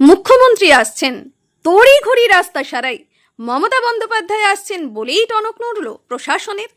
মুখ্যমন্ত্রী আসছেন। তড়ি ঘড়ি রাস্তা সারাই। মমতা বন্দ্যোপাধ্যায় আসছেন বলেই টনক নড়ল প্রশাসনের।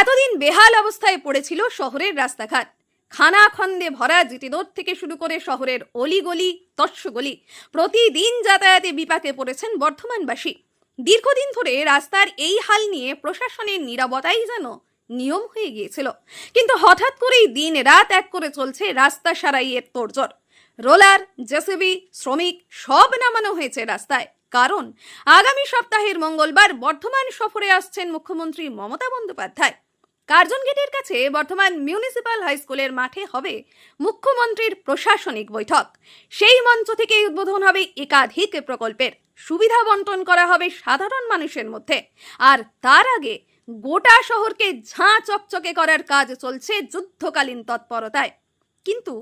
এতদিন বেহাল অবস্থায় পড়েছিল শহরের রাস্তাঘাট। খানাখন্দে ভরা জিটি রোড থেকে শুরু করে শহরের অলিগলি, তস্যগলি প্রতিদিন যাতায়াতে বিপাকে পড়েছেন বর্ধমানবাসী। দীর্ঘদিন ধরে রাস্তার এই হাল নিয়ে প্রশাসনের নিরাপত্তাই যেন নিয়ম হয়ে গিয়েছিল। কিন্তু হঠাৎ করেই দিন রাত এক করে চলছে রাস্তা সারাইয়ের তোড়জোড়। রোলার, জেসিবি, শ্রমিক সব নামানো হয়েছে রাস্তায়। কারণ, আগামী সপ্তাহের মঙ্গলবার বর্ধমান সফরে আসছেন মুখ্যমন্ত্রী মমতা বন্দ্যোপাধ্যায়। কার্জন গেটের কাছে বর্তমান মিউনিসিপ্যাল হাই স্কুলের মাঠে হবে মুখ্যমন্ত্রীর প্রশাসনিক বৈঠক। সেই মঞ্চ থেকেই উদ্বোধন হবে একাধিক প্রকল্পের। সুবিধা বন্টন করা হবে সাধারণ মানুষের মধ্যে। আর তার আগে গোটা শহরকে ঝাঁ চকচকে করার কাজ চলছে যুদ্ধকালীন তৎপরতায়। কিন্তু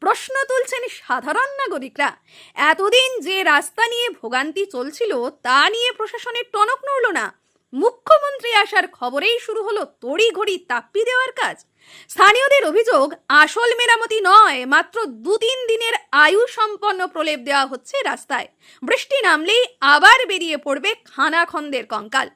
প্রশ্ন তুলছেন সাধারণ নাগরিকরা। এতদিন যে রাস্তা নিয়ে ভোগান্তি চলছিল, তা নিয়ে প্রশাসনের টনক নড়ল না। মুখ্যমন্ত্রী আসার খবরেই শুরু হলো তড়িঘড়ি তাপ্পি দেওয়ার কাজ। স্থানীয়দের অভিযোগ, আসল মেরামতি নয়, মাত্র দু তিন দিনের আয়ু সম্পন্ন প্রলেপ দেওয়া হচ্ছে রাস্তায়। বৃষ্টি নামলেই আবার বেরিয়ে পড়বে খানাখন্দের কঙ্কাল।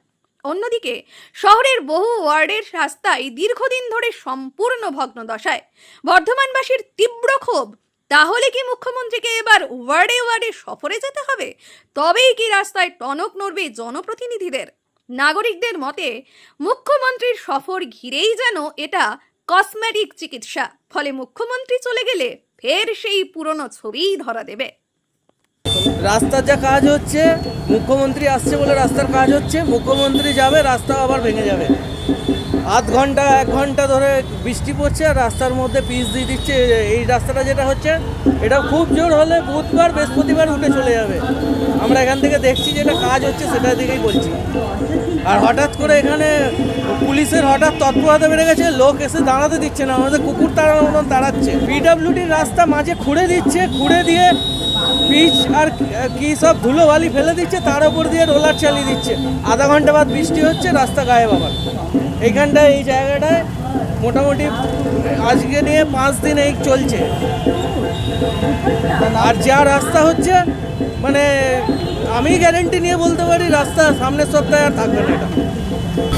অন্যদিকে, শহরের বহু ওয়ার্ডের রাস্তায় দীর্ঘদিন ধরে সম্পূর্ণ ভগ্নদশায়। বর্ধমানবাসীর তীব্র ক্ষোভ। তাহলে কি মুখ্যমন্ত্রীকে এবার ওয়ার্ডে ওয়ার্ডে সফরে যেতে হবে? তবেই কি রাস্তায় টনক নড়বে জনপ্রতিনিধিদের? নাগরিকদের মতে, মুখ্যমন্ত্রীর সফর ঘিরেই যেন এটা কসমেটিক চিকিৎসা। ফলে মুখ্যমন্ত্রী চলে গেলে ফের সেই পুরনো ছবিই ধরা দেবে। রাস্তার যা কাজ হচ্ছে, মুখ্যমন্ত্রী আসছে বলে রাস্তার কাজ হচ্ছে, মুখ্যমন্ত্রী যাবে, রাস্তা আবার ভেঙে যাবে। আধ ঘণ্টা, এক ঘণ্টা ধরে বৃষ্টি পড়ছে আর রাস্তার মধ্যে পিচ দিয়ে দিচ্ছে। এই রাস্তাটা যেটা হচ্ছে এটা খুব জোর হলে বুধবার, বৃহস্পতিবার উঠে চলে যাবে। আমরা এখান থেকে দেখছি যেটা কাজ হচ্ছে, সেটা দিকেই বলছি। আর হঠাৎ করে এখানে পুলিশের হঠাৎ তৎপরতা বেড়ে গেছে, লোক এসে দাঁড়াতে দিচ্ছে না। আমাদের কুকুর মতন তাড়াচ্ছে। পিডাব্লিউডির রাস্তা মাঝে খুঁড়ে দিচ্ছে, খুঁড়ে দিয়ে পিচ আর কি সব ধুলো বালি ফেলে দিচ্ছে, তার উপর দিয়ে রোলার চালিয়ে দিচ্ছে। আধা ঘণ্টা বাদ বৃষ্টি হচ্ছে, রাস্তা গায়েব আবার। এইখানটায়, এই জায়গাটায় মোটামুটি আজকে নিয়ে পাঁচ দিন এই চলছে। আর যা রাস্তা হচ্ছে মানে আমি গ্যারেন্টি নিয়ে বলতে পারি, রাস্তা সামনের সপ্তাহে আর থাকবে না এটা।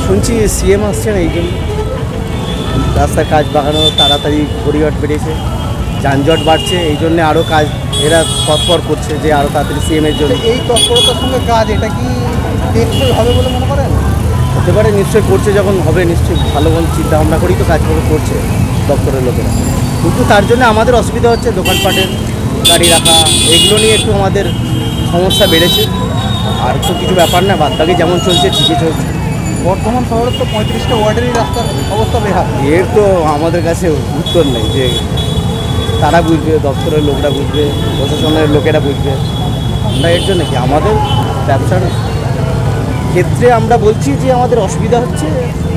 শুনছি সিএম আসছেন এই জন্য। রাস্তার কাজ বাগানো তাড়াতাড়ি পরিবার বেড়েছে। যানজট বাড়ছে এই জন্য আরও কাজ এরা তৎপর করছে যে আরও তাড়াতাড়ি সিএমের জন্য। এই তৎপরতার সঙ্গে কাজ এটা কি টেকসই হবে বলে মনে করেন? হতে পারে নিশ্চয়ই করছে যখন হবে নিশ্চয়ই। ভালো ভালো চিন্তা ভাবনা করেই তো কাজগুলো করছে দপ্তরের লোকেরা। কিন্তু তার জন্য আমাদের অসুবিধা হচ্ছে দোকানপাটের গাড়ি রাখা এগুলো নিয়ে একটু আমাদের সমস্যা বেড়েছে। আর তো কিছু ব্যাপার না বাদ বাকি যেমন চলছে ঠিকই চলছে। বর্ধমান শহরের তো পঁয়ত্রিশটা ওয়ার্ডেরই রাস্তার অবস্থা বেহাল। এর তো আমাদের কাছে উত্তর নেই যে তারা বুঝবে দপ্তরের লোকরা বুঝবে প্রশাসনের লোকেরা বুঝবে। আমরা এর জন্য কি? আমাদের ব্যবসার ক্ষেত্রে আমরা বলছি যে আমাদের অসুবিধা হচ্ছে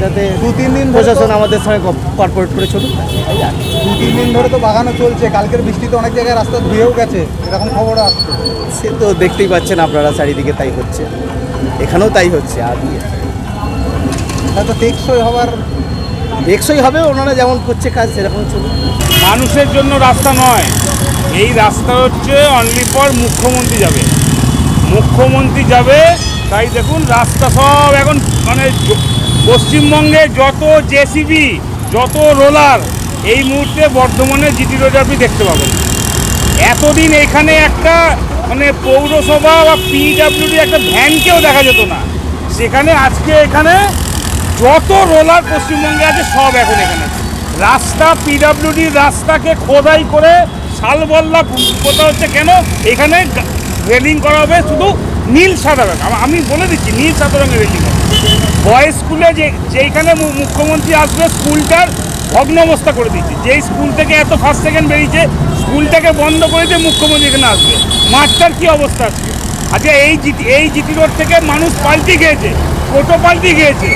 যাতে দু তিন দিন প্রশাসন আমাদের সঙ্গে কর্পোরেট করে চলুক। দু তিন দিন ধরে তো বাগানো চলছে কালকের বৃষ্টিতে অনেক জায়গায় রাস্তা ধুয়েও গেছে এরকম খবর আসছে। সে তো দেখতেই পাচ্ছেন আপনারা চারিদিকে তাই হচ্ছে। এখানেও তাই হচ্ছে আর কি। হয়তো টেকসই হওয়ার টেকসই হবে ওনারা যেমন করছে কাজ সেরকম চলুক। মানুষের জন্য রাস্তা নয়। এই রাস্তা হচ্ছে অনলি ফর মুখ্যমন্ত্রী যাবে। মুখ্যমন্ত্রী যাবে, তাই দেখুন রাস্তা সব এখন মানে পশ্চিমবঙ্গে যত জেসিবি যত রোলার, এই মুহূর্তে বর্ধমানে জিটি রোডে আপনি দেখতে পাবেন। এতদিন এখানে একটা মানে পৌরসভা বা পিডাব্লিউডি একটা ভ্যানকেও দেখা যেত না। সেখানে আজকে এখানে যত রোলার পশ্চিমবঙ্গে আছে সব এখন এখানে। রাস্তা পিডাব্লিউডির রাস্তাকে খোদাই করে শালবল্লা কোথা হচ্ছে কেন? এখানে রেলিং করা হবে শুধু নীল সাদা রঙ আমি বলে দিচ্ছি, নীল সাদা রঙের রেলিং বয়েজ স্কুলে যে যেইখানে মুখ্যমন্ত্রী আসবে, স্কুলটার ভগ্ন অবস্থা করে দিচ্ছে যেই স্কুল থেকে এত ফার্স্ট সেকেন্ড বেরিয়েছে, স্কুলটাকে বন্ধ করে দিয়ে মুখ্যমন্ত্রী এখানে আসবে। মাঠটার কী অবস্থা আজকে? আচ্ছা এই জিটি এই জিটি রোড থেকে মানুষ পাল্টি খেয়েছে, টোটো পাল্টি খেয়েছে।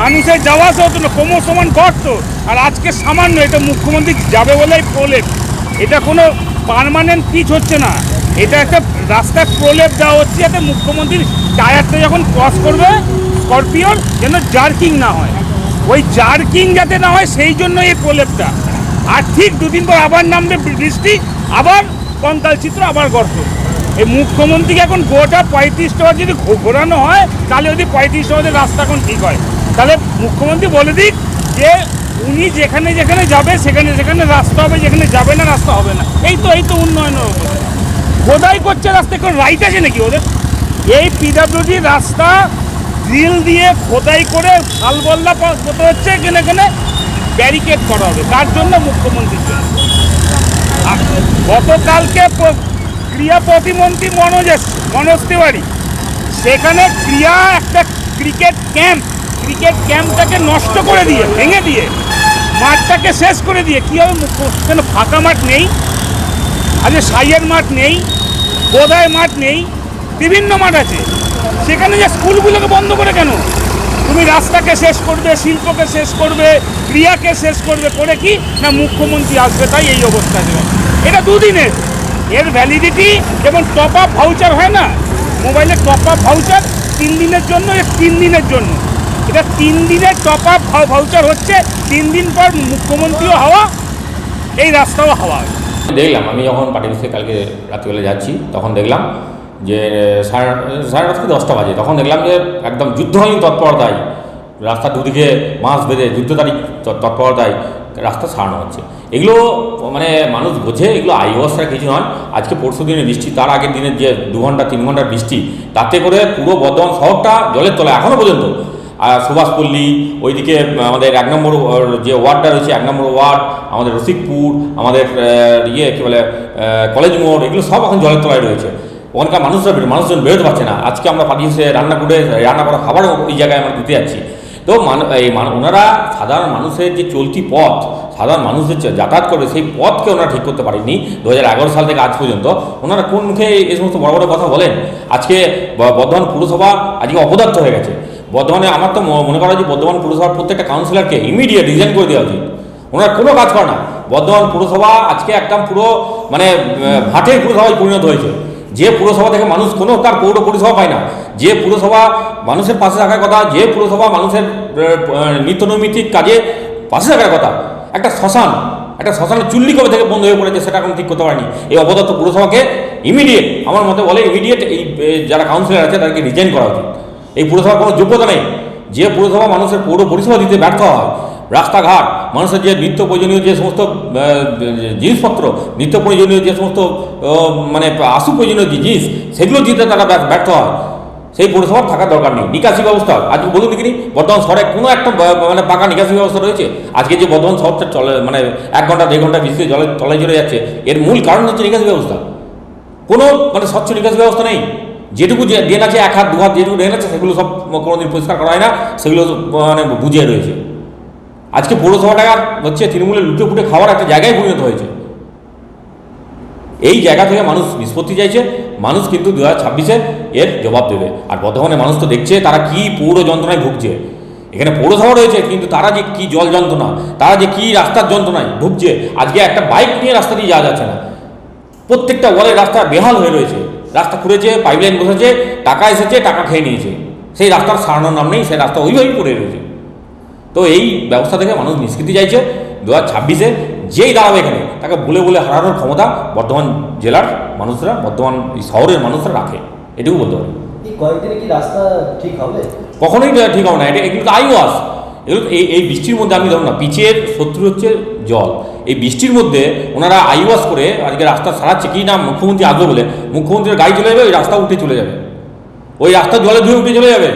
মানুষের যাওয়া আসা হতো না কোমর সমান গর্ত। আর আজকে সামান্য এটা মুখ্যমন্ত্রী যাবে বলেই প্রলেপ। এটা কোনো পার্মানেন্ট পিচ হচ্ছে না। এটা একটা রাস্তায় প্রলেপ দেওয়া হচ্ছে যাতে মুখ্যমন্ত্রীর টায়ারটা যখন ক্রস করবে স্করপিওর যেন জার্কিং না হয়। ওই জার্কিং যাতে না হয়, সেই জন্য এই প্রলেপটা। আর ঠিক দুদিন পর আবার নামবে বৃষ্টি, আবার কঙ্কাল চিত্র, আবার গর্ত। এই মুখ্যমন্ত্রীকে এখন গোটা পঁয়ত্রিশ বার যদি ঘোরানো হয়, তাহলে যদি পঁয়ত্রিশ বাজে রাস্তা এখন ঠিক হয়। তাহলে মুখ্যমন্ত্রী বলে দিক যে উনি যেখানে যেখানে যাবে সেখানে সেখানে রাস্তা হবে যেখানে যাবে না রাস্তা হবে না। এই তো এই তো উন্নয়নের উপরে খোদাই করছে রাস্তায় কোনো রাইট আছে নাকি ওদের? এই পিডাব্লিউডি রাস্তা ড্রিল দিয়ে খোদাই করে খাল বল্লা হতে হচ্ছে এখানে এখানে ব্যারিকেড করা হবে। তার জন্য মুখ্যমন্ত্রীর জন্য গতকালকে ক্রিয়া প্রতিমন্ত্রী মনোজ এসছে, মনোজ তিওয়ারি সেখানে ক্রিয়া একটা ক্রিকেট ক্যাম্প ক্রিকেট ক্যাম্পটাকে নষ্ট করে দিয়ে, ভেঙে দিয়ে, মাঠটাকে শেষ করে দিয়ে কী হবে? কেন ফাঁকা মাঠ নেই? আজকে সাইয়ের মাঠ নেই বোধায় মাঠ নেই, বিভিন্ন মাঠ আছে। সেখানে যে স্কুলগুলোকে বন্ধ করে কেন? তুমি রাস্তাকে শেষ করবে, শিল্পকে শেষ করবে, ক্রিয়াকে শেষ করবে, করে কি? না মুখ্যমন্ত্রী আসবে, তাই এই অবস্থা দেবে এটা দুদিনের। এর ভ্যালিডিটি এবং টপ আপ ভাউচার হয় না? মোবাইলে টপ আপ ভাউচার তিন দিনের জন্য, এর তিন দিনের জন্য। এটা তিন দিনের টপ আপ ভাউচার হচ্ছে। তিন দিন পর মুখ্যমন্ত্রীও হাওয়া, এই রাস্তাও হাওয়া। দেখলাম, আমি যখন পার্টি অফিসে কালকে রাত্রিবেলা যাচ্ছি, তখন দেখলাম যে, সাড়ে সাড়ে থেকে দশটা বাজে। তখন দেখলাম যে, একদম যুদ্ধকালীন তৎপরতায়, রাস্তার দুদিকে মাছ বেঁধে যুদ্ধতারিখ তৎপরতায় রাস্তা সারানো হচ্ছে। এগুলো মানে মানুষ বোঝে, এগুলো আই অবস্থার কিছু নয়। আজকে পরশু দিনের বৃষ্টি, তার আগের দিনের যে দু ঘণ্টা, তিন ঘণ্টার বৃষ্টি, তাতে করে পুরো বর্ধমান শহরটা জলের তলায় এখনও পর্যন্ত সুভাষপল্লী ওইদিকে আমাদের এক নম্বর যে ওয়ার্ডটা রয়েছে, এক নম্বর ওয়ার্ড, আমাদের রসিকপুর, আমাদের ইয়ে কী বলে কলেজ মোড়, এগুলো সব এখন জলের তলায় রয়েছে। ওখানকার মানুষরা মানুষজন বেরোতে পারছে না। আজকে আমরা পাঠিয়েছে রান্না করে রান্না করা খাবারও ওই জায়গায় আমরা দিতে যাচ্ছি। তো এই ওনারা সাধারণ মানুষের যে চলতি পথ, সাধারণ মানুষের যাতায়াত করবে, সেই পথকে ওনারা ঠিক করতে পারেননি দু হাজার সাল থেকে আজ পর্যন্ত। ওনারা কোন মুখে এই সমস্ত বড় বড় কথা বলেন? আজকে বর্ধমান পুরসভা আজকে অপদার্থ হয়ে গেছে। বর্ধমানে আমার তো মনে করা যে বর্ধমান পুরসভার প্রত্যেকটা কাউন্সিলরকে ইমিডিয়েট রিজাইন করে দেওয়া উচিত। ওনারা কোনো কাজ করে না। বর্ধমান পুরসভা আজকে একদম পুরো মানে ভাটের পুরসভায় পরিণত হয়েছে। যে পুরসভা থেকে মানুষ কোনো তার পৌর পরিষেবা পায় না। যে পুরসভা মানুষের পাশে থাকার কথা, যে পুরসভা মানুষের নিত্যনৈমিত্তিক কাজে পাশে থাকার কথা। একটা শ্মশান, একটা শ্মশানের চুল্লি কবে থেকে বন্ধ হয়ে পড়েছে সেটা এখন ঠিক করতে পারেনি। এই অপদত্ত পুরসভাকে ইমিডিয়েট আমার মতে বলে ইমিডিয়েট এই যারা কাউন্সিলর আছে তাদেরকে রিজাইন করা উচিত। এই পুরসভার কোনো যোগ্যতা নেই। যে পুরসভা মানুষের পৌর পরিষেবা দিতে ব্যর্থ হয়, রাস্তাঘাট, মানুষের যে নিত্য প্রয়োজনীয় যে সমস্ত জিনিসপত্র, নিত্য প্রয়োজনীয় যে সমস্ত মানে আশু প্রয়োজনীয় যে জিনিস, সেগুলো দিতে তারা ব্যর্থ- হয়। সেই পৌরসভার থাকার দরকার নেই। নিকাশি ব্যবস্থা আজকে বলুন দেখিনি, বর্ধমান শহরে কোনো একটা মানে পাকা নিকাশি ব্যবস্থা রয়েছে? আজকে যে বর্ধমান শহরটা চলে মানে এক ঘণ্টা, দেড় ঘণ্টা বৃষ্টি জলে, তলায় চলে যাচ্ছে, এর মূল কারণ হচ্ছে নিকাশি ব্যবস্থা। কোনো মানে স্বচ্ছ নিকাশ ব্যবস্থা নেই। যেটুকু যে ড্রেন আছে, এক হাত, দু হাত যেটুকু ড্রেন আছে, সেগুলো সব কোনোদিন পরিষ্কার করা হয় না, সেগুলো মানে বুঝিয়ে রয়েছে। আজকে পৌরসভাটা হচ্ছে তৃণমূলের লুটে ফুটে খাওয়ার একটা জায়গায় পরিণত হয়েছে। এই জায়গা থেকে মানুষ নিষ্পত্তি চাইছে, মানুষ কিন্তু দু হাজার ছাব্বিশে এর জবাব দেবে। আর বর্ধমানে মানুষ তো দেখছে, তারা কি পৌর যন্ত্রণায় ভুগছে। এখানে পৌরসভা রয়েছে, কিন্তু তারা যে কি জল যন্ত্রণা, তারা যে কি রাস্তার যন্ত্রণায় ভুগছে, আজকে একটা বাইক নিয়ে রাস্তা দিয়ে যাওয়া যাচ্ছে না। প্রত্যেকটা ওয়ালের রাস্তা বেহাল হয়ে রয়েছে। রাস্তা খুঁড়েছে পাইপলাইন বসেছে টাকা এসেছে টাকা খেয়ে নিয়েছে। সেই রাস্তার সারানোর নাম নেই সেই রাস্তা ওইভাবেই পড়ে রয়েছে। তো এই ব্যবস্থা থেকে মানুষ নিষ্কৃতি চাইছে দু হাজার ছাব্বিশে যেই দাঁড়াবে এখানে তাকে বলে বলে হারানোর ক্ষমতা বর্ধমান জেলার মানুষরা বর্ধমান এই শহরের মানুষরা রাখে। এটুকু বলতে পারি। কয়েকদিনে কি রাস্তা ঠিক হবে? কখনোই ঠিক হবে না এটা এগুলো আইওয়াস। এগুলো এই এই বৃষ্টির মধ্যে আমি ধরুন না, পিচের শত্রু হচ্ছে জল। এই বৃষ্টির মধ্যে ওনারা আইওয়াস করে আজকে রাস্তা সারাচ্ছে, কি না মুখ্যমন্ত্রী আসবে বলে? মুখ্যমন্ত্রীর গাড়ি চলে যাবে, ওই রাস্তা উঠে চলে যাবে। ওই রাস্তা জলে ধুয়ে উঠে চলে যাবে।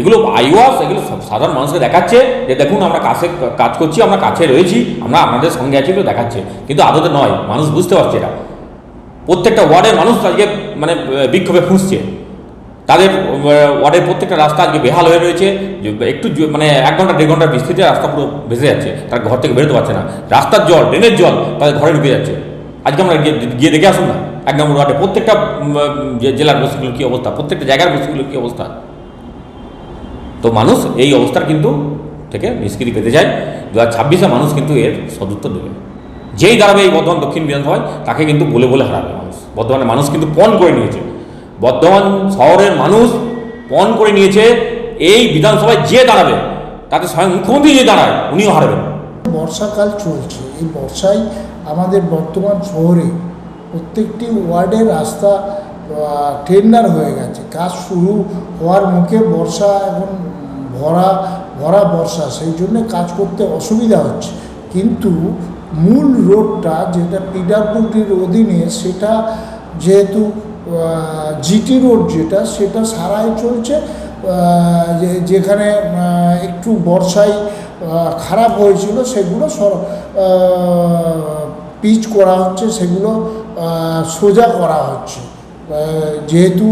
এগুলো আইওয়াস, এগুলো সাধারণ মানুষকে দেখাচ্ছে যে দেখুন আমরা কাছে কাজ করছি, আমরা কাছে রয়েছি, আমরা আপনাদের সঙ্গে আছি এগুলো দেখাচ্ছে। কিন্তু আদতে নয়, মানুষ বুঝতে পারছে এটা। প্রত্যেকটা ওয়ার্ডের মানুষ আজকে মানে বিক্ষোভে ফুঁসছে। তাদের ওয়ার্ডের প্রত্যেকটা রাস্তা আজকে বেহাল হয়ে রয়েছে একটু মানে এক ঘণ্টা, দেড় ঘণ্টা বৃষ্টিতে রাস্তা পুরো ভেসে যাচ্ছে, তারা ঘর থেকে বেরোতে পারছে না। রাস্তার জল, ড্রেনের জল তাদের ঘরে ঢুকে যাচ্ছে। আজকে আমরা গিয়ে দেখে আসুন না, এক নম্বর ওয়ার্ডে প্রত্যেকটা জেলার বস্তিগুলোর কী অবস্থা, প্রত্যেকটা জায়গার বস্তিগুলোর কী অবস্থা? তো মানুষ এই অবস্থার কিন্তু থেকে নিষ্কৃতি পেতে যায় দু হাজার ছাব্বিশে মানুষ কিন্তু এর সদুত্তর দেবে। যেই দাঁড়াবে এই বর্ধমান দক্ষিণ বিধানসভায়, তাকে কিন্তু বলে বলে হারাবে মানুষ। বর্ধমানের মানুষ কিন্তু পণ করে নিয়েছে। বর্ধমান শহরের মানুষ পণ করে নিয়েছে, এই বিধানসভায় যে দাঁড়াবে, তাতে স্বয়ং মুখ্যমন্ত্রী যে দাঁড়ায়, উনিও হারবেন। বর্ষাকাল চলছে, এই বর্ষায় আমাদের বর্তমান শহরে প্রত্যেকটি ওয়ার্ডে রাস্তা টেন্ডার হয়ে গেছে। কাজ শুরু হওয়ার মুখে বর্ষা এখন ভরা ভরা বর্ষা, সেই জন্য কাজ করতে অসুবিধা হচ্ছে। কিন্তু মূল রোডটা যেটা পিডাব্লিউডির অধীনে, সেটা যেহেতু জিটি রোড যেটা, সেটা সারাই চলছে। যেখানে একটু বর্ষায় খারাপ হয়েছিল, সেগুলো পিচ করা হচ্ছে, সেগুলো সোজা করা হচ্ছে। যেহেতু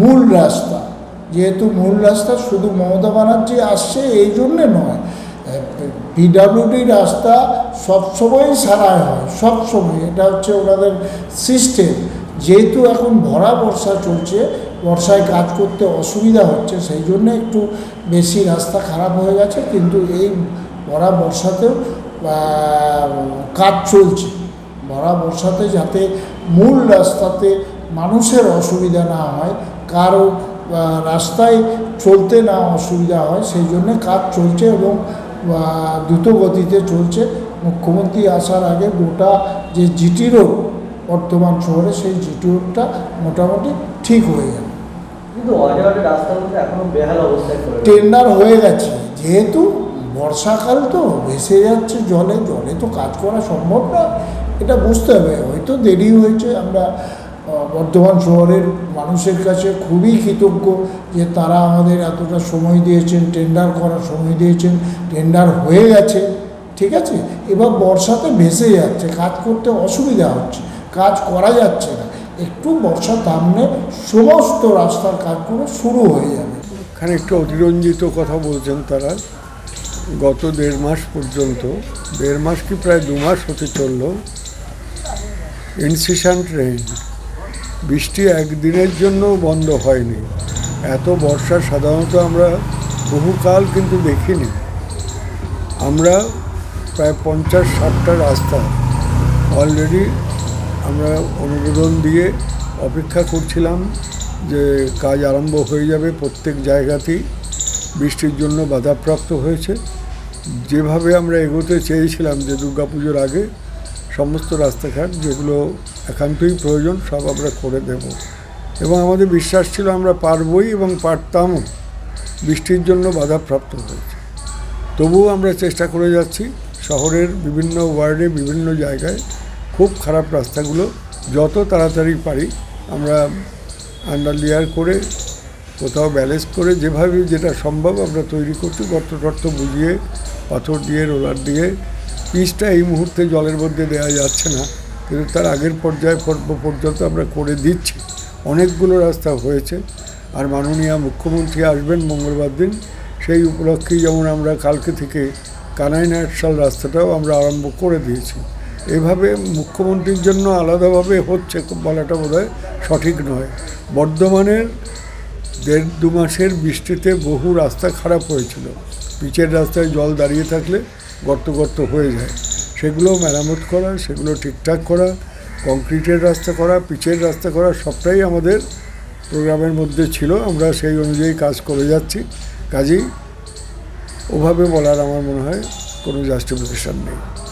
মূল রাস্তা, যেহেতু মূল রাস্তা শুধু মমতা ব্যানার্জি আসছে, এই জন্যে নয়। পিডাব্লিউডি রাস্তা সবসময়ই সারাই হয়, সবসময়। এটা হচ্ছে ওনাদের সিস্টেম যেহেতু এখন ভরা বর্ষা চলছে বর্ষায় কাজ করতে অসুবিধা হচ্ছে সেই জন্য একটু বেশি রাস্তা খারাপ হয়ে গেছে কিন্তু এই ভরা বর্ষাতেও কাজ চলছে। ভরা বর্ষাতে যাতে মূল রাস্তাতে মানুষের অসুবিধা না হয় কারও রাস্তায় চলতে না অসুবিধা হয় সেই জন্য কাজ চলছে এবং আহ, দ্রুত গতিতে চলছে। মুখ্যমন্ত্রী আসার আগে গোটা যে জিটি রোড বর্তমান শহরে সেই জিটি রোডটা মোটামুটি ঠিক হয়ে যাবে কিন্তু। টেন্ডার হয়ে গেছে। যেহেতু বর্ষাকাল তো ভেসে যাচ্ছে জলে জলে তো কাজ করা সম্ভব না। এটা বুঝতে হবে। হয়তো দেরি হয়েছে। আমরা বর্ধমান শহরের মানুষের কাছে খুবই কৃতজ্ঞ যে তারা আমাদের এতটা সময় দিয়েছেন টেন্ডার করার সময় দিয়েছেন। টেন্ডার হয়ে গেছে। ঠিক আছে? এবার বর্ষাতে ভেসে যাচ্ছে। কাজ করতে অসুবিধা হচ্ছে। কাজ করা যাচ্ছে না। একটু বর্ষা থামলে সমস্ত রাস্তার কাজগুলো শুরু হয়ে যাবে। এখানে একটু অতিরঞ্জিত কথা বলছেন তারা। গত দেড় মাস পর্যন্ত, দেড় মাস কি প্রায় দু মাস হতে চলল, ইনসিশান্ট রেইন। বৃষ্টি একদিনের জন্য বন্ধ হয়নি। এত বর্ষা সাধারণত আমরা বহুকাল কিন্তু দেখিনি। আমরা প্রায় পঞ্চাশ ষাটটা রাস্তা অলরেডি আমরা অনুমোদন দিয়ে অপেক্ষা করছিলাম যে কাজ আরম্ভ হয়ে যাবে প্রত্যেক জায়গাতেই। বৃষ্টির জন্য বাধাপ্রাপ্ত হয়েছে। যেভাবে আমরা এগোতে চেয়েছিলাম যে দুর্গাপুজোর আগে, সমস্ত রাস্তাঘাট যেগুলো একান্তই প্রয়োজন সব আমরা করে দেব। এবং আমাদের বিশ্বাস ছিল আমরা পারবই এবং পারতামও। বৃষ্টির জন্য বাধাপ্রাপ্ত হয়েছে। তবুও আমরা চেষ্টা করে যাচ্ছি শহরের বিভিন্ন ওয়ার্ডে বিভিন্ন জায়গায় খুব খারাপ রাস্তাগুলো, যত তাড়াতাড়ি পারি আমরা আন্ডার লেয়ার করে, কোথাও ব্যালেন্স করে, যেভাবে যেটা সম্ভব আমরা তৈরি করছি গর্ত টর্ত বুঝিয়ে, পাথর দিয়ে, রোলার দিয়ে। পিচটা এই মুহূর্তে জলের মধ্যে দেওয়া যাচ্ছে না, কিন্তু তার আগের পর্যায়ে পর্যন্ত আমরা করে দিচ্ছি। অনেকগুলো রাস্তা হয়েছে, আর মাননীয় মুখ্যমন্ত্রী আসবেন মঙ্গলবার দিন, সেই উপলক্ষেই যেমন আমরা কালকে থেকে কানাই নাটশাল রাস্তাটাও আমরা আরম্ভ করে দিয়েছি। এভাবে মুখ্যমন্ত্রীর জন্য আলাদাভাবে হচ্ছে বলাটা বোধহয় সঠিক নয়। বর্ধমানের দেড় দু মাসের বৃষ্টিতে বহু রাস্তা খারাপ হয়েছিল। পিচের রাস্তায় জল দাঁড়িয়ে থাকলে গর্ত গর্ত হয়ে যায়। সেগুলো মেরামত করা, সেগুলো ঠিকঠাক করা, কংক্রিটের রাস্তা করা, পিচের রাস্তা করা সবটাই আমাদের প্রোগ্রামের মধ্যে ছিল। আমরা সেই অনুযায়ী কাজ করে যাচ্ছি। কাজেই ওভাবে বলার আমার মনে হয় কোনো জাস্টিফিকেশান নেই।